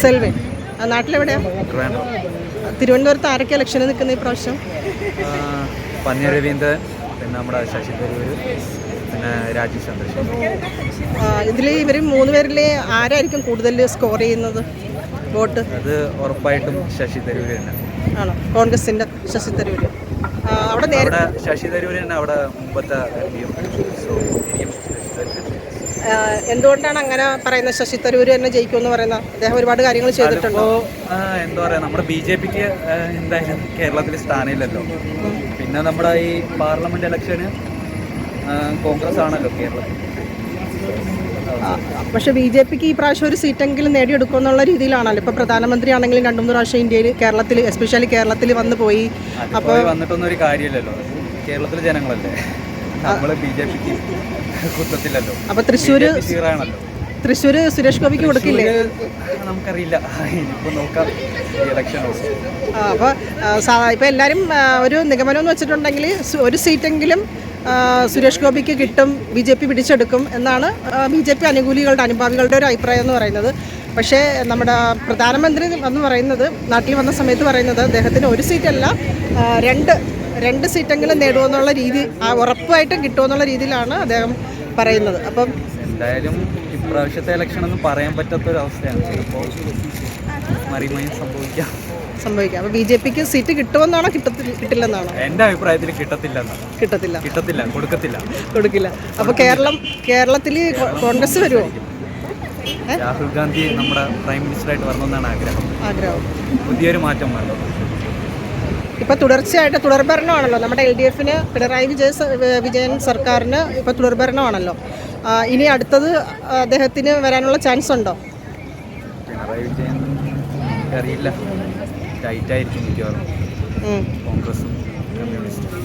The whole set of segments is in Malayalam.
സെൽവൻ. നാട്ടിലെവിടെയാണ് നാട്ടിലെവിടെയാ? തിരുവനന്തപുരത്ത് ആരൊക്കെ ഇലക്ഷന് നിൽക്കുന്ന ഈ പ്രാവശ്യം? പന്നി രവീന്ദ്രൻ പിന്നെ നമ്മുടെ ശശി തരൂർ പിന്നെ രാജീവ് ചന്ദ്രശേഖർ ഇതിൽ ഇവർ മൂന്ന് പേരിൽ ആരായിരിക്കും കൂടുതൽ സ്കോർ ചെയ്യുന്നത്? വോട്ട്? അത് ഉറപ്പായിട്ടും ശശി തരൂർ തന്നെ. ആണോ? കോൺഗ്രസിന്റെ ശശി തരൂർ അവിടെ ശശി തരൂർ തന്നെ അവിടെ മുമ്പത്തെ സോ ഇനിയും ശശി തരൂർ ആ, എന്തുകൊണ്ടാണ് അങ്ങനെ പറയുന്നത്? ശശി തരൂർ തന്നെ ജയിക്കുമെന്ന് പറയുന്നത് അദ്ദേഹം ഒരുപാട് കാര്യങ്ങൾ ചെയ്തിട്ടുണ്ടോ? എന്താ പറയാ നമ്മുടെ ബി ജെ പിക്ക് എന്തായാലും കേരളത്തിൽ സ്ഥാനമില്ലല്ലോ. പിന്നെ നമ്മുടെ ഈ പാർലമെന്റ് ഇലക്ഷന് കോൺഗ്രസ് ആണല്ലോ കേരളത്തിൽ പക്ഷേ ബി ജെ പിക്ക് ഈ പ്രാവശ്യം ഒരു സീറ്റെങ്കിലും നേടിയെടുക്കുമെന്നുള്ള രീതിയിലാണല്ലോ. ഇപ്പോൾ പ്രധാനമന്ത്രി ആണെങ്കിലും രണ്ടു മൂന്ന് പ്രാവശ്യം ഇന്ത്യയിൽ കേരളത്തിൽ എസ്പെഷ്യലി കേരളത്തിൽ വന്നു പോയി. അപ്പോൾ വന്നിട്ടൊന്നും ഒരു കാര്യമില്ലല്ലോ. കേരളത്തിലെ ജനങ്ങളല്ലേ. നമ്മൾ ബി ജെ പിക്ക് കുത്തത്തില്ലല്ലോ അപ്പോൾ തൃശ്ശൂർ സീറാണല്ലോ. തൃശ്ശൂർ സുരേഷ് ഗോപിക്ക് കൊടുക്കില്ലേ? നമുക്കറിയില്ല. ഇനിയിപ്പോ നോക്കാം ഇലക്ഷൻ അപ്പോൾ ഇപ്പൊ എല്ലാരും ഒരു നിഗമനം എന്ന് വെച്ചിട്ടുണ്ടെങ്കിൽ ഒരു സീറ്റെങ്കിലും എങ്കിലും സുരേഷ് ഗോപിക്ക് കിട്ടും ബി ജെ പി പിടിച്ചെടുക്കും എന്നാണ് ബി ജെ പി അനുകൂലികളുടെ അനുഭാവികളുടെ ഒരു അഭിപ്രായം എന്ന് പറയുന്നത്. പക്ഷേ നമ്മുടെ പ്രധാനമന്ത്രി എന്ന് പറയുന്നത് നാട്ടിൽ വന്ന സമയത്ത് പറയുന്നത് അദ്ദേഹത്തിന് ഒരു സീറ്റല്ല രണ്ട് രണ്ട് സീറ്റെങ്കിലും നേടുമെന്നുള്ള രീതി ഉറപ്പായിട്ടും കിട്ടുമെന്നുള്ള രീതിയിലാണ് അദ്ദേഹം പറയുന്നത്. അപ്പം എന്തായാലും ഇപ്രാവശ്യത്തെ ഇലക്ഷൻ ഒന്നും പറയാൻ പറ്റാത്ത ഒരു അവസ്ഥയാണ് ചിലപ്പോൾ മറിമയും സംഭവിക്കാം. സംഭവിക്കാം. അപ്പോൾ ബി ജെ പിക്ക് സീറ്റ് കിട്ടുമെന്നാണോ കിട്ടത്തില്ല കിട്ടില്ലെന്നാണോ? എന്റെ അഭിപ്രായത്തിൽ കിട്ടത്തില്ല കിട്ടത്തില്ല. കിട്ടത്തില്ല കൊടുക്കത്തില്ല. കൊടുക്കില്ല. അപ്പോൾ കേരളം കേരളത്തിൽ കോൺഗ്രസ് വരുമോ രാഹുൽ ഗാന്ധി നമ്മുടെ പ്രൈം മിനിസ്റ്ററായിട്ട് വരണമെന്നാണ് ആഗ്രഹം. ആഗ്രഹം. പുതിയൊരു മാറ്റം വേണം ഇപ്പൊ തുടർച്ചയായിട്ട് തുടർഭരണമാണല്ലോ. നമ്മുടെ എൽ ഡി എഫിന് പിണറായി വിജയ വിജയൻ സർക്കാരിന് ഇപ്പൊ തുടർഭരണമാണല്ലോ. ഇനി അടുത്തത് അദ്ദേഹത്തിന് വരാനുള്ള ചാൻസ് ഉണ്ടോ? പിണറായി വിജയൻ അറിയില്ല ടൈറ്റായിരിക്കും മിക്കവാറും. കോൺഗ്രസും കമ്മ്യൂണിസ്റ്റും.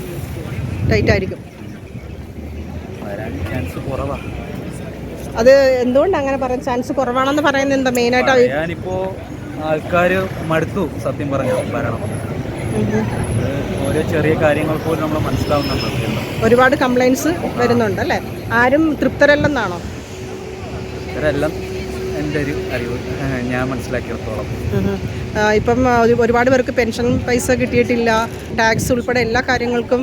വരാൻ ചാൻസ് കുറവാണ് അത് എന്തുകൊണ്ട് അങ്ങനെ പറയാൻ ചാൻസ് കുറവാണെന്ന് പറയുന്നത് എന്താ മെയിനായിട്ട് ആൾക്കാർ മടുത്തു സത്യം പറഞ്ഞു ഭരണം. ഓരോ ചെറിയ കാര്യങ്ങൾ പോലും നമ്മൾ മനസ്സിലാവുന്നുണ്ട് ഒരുപാട് കംപ്ലൈൻസ് വരുന്നുണ്ട് അല്ലേ? ആരും തൃപ്തരല്ലെന്നാണോ? ഇവരെല്ലാം എന്റെ ഒരു അറിവ് ഞാൻ മനസ്സിലാക്കിയിടത്തോളം. ഇപ്പം ഒരുപാട് പേർക്ക് പെൻഷൻ പൈസ കിട്ടിയിട്ടില്ല. ടാക്സ് ഉൾപ്പെടെ എല്ലാ കാര്യങ്ങൾക്കും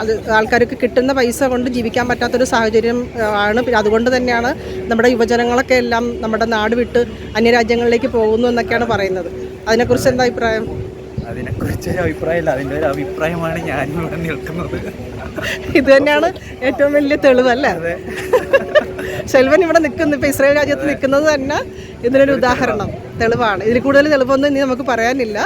അത് ആൾക്കാർക്ക് കിട്ടുന്ന പൈസ കൊണ്ട് ജീവിക്കാൻ പറ്റാത്തൊരു സാഹചര്യം ആണ്. പിന്നെ അതുകൊണ്ട് തന്നെയാണ് നമ്മുടെ യുവജനങ്ങളൊക്കെ എല്ലാം നമ്മുടെ നാട് വിട്ട് അന്യരാജ്യങ്ങളിലേക്ക് പോകുന്നു എന്നൊക്കെയാണ് പറയുന്നത്. അതിനെക്കുറിച്ച് എന്താ അഭിപ്രായം? അതിനെക്കുറിച്ച് ഒരു അഭിപ്രായമില്ല. അതിന്റെ ഒരു അഭിപ്രായമാണ് ഞാൻ ഇവിടെ നിൽക്കുന്നത്. ഇത് തന്നെയാണ് ഏറ്റവും വലിയ തെളിവല്ലേ? അല്ലേ സെൽവൻ ഇവിടെ നിൽക്കുന്നു. ഇപ്പം ഇസ്രായേൽ രാജ്യത്ത് നിൽക്കുന്നത് തന്നെ ഇതിനൊരു ഉദാഹരണം. തെളിവാണ്. ഇതിൽ കൂടുതൽ തെളിവൊന്നും ഇനി നമുക്ക് പറയാനില്ല.